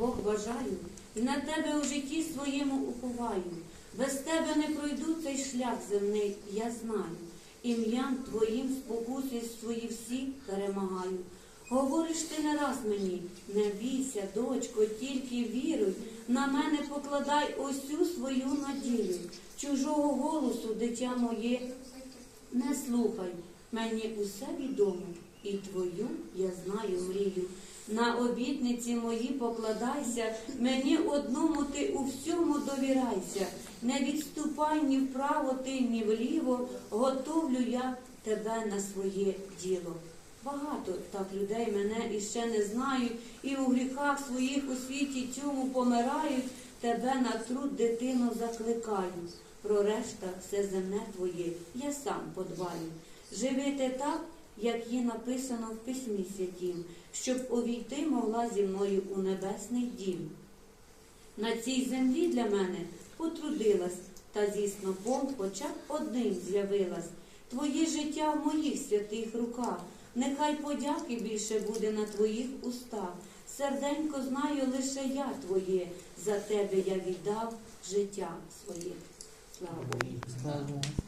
Бог бажаю, і на тебе у житті своєму уповаю. Без тебе не пройду цей шлях земний, я знаю. Ім'ям твоїм спокуси свої всі перемагаю. Говориш ти не раз мені, не бійся, дочко, тільки віруй, на мене покладай усю свою надію. Чужого голосу, дитя моє, не слухай, мені усе відомо, і твою я знаю мрію. На обітниці мої покладайся, мені одному ти у всьому довірайся. Не відступай ні вправо ти, ні вліво, готовлю я тебе на своє діло. Багато так людей мене іще не знають, і у гріхах своїх у світі цьому помирають, тебе на труд дитину закликаю. Про решта все земне твоє, я сам подбаю. Живи ти так, як є написано в письмі святім, щоб увійти могла зі мною у небесний дім. На цій землі для мене потрудилась, та зі снопом хоча б одним з'явилась. Твоє життя в моїх святих руках, нехай подяки більше буде на твоїх устах. Серденько знаю лише я твоє, за тебе я віддав життя своє. Слава Богу.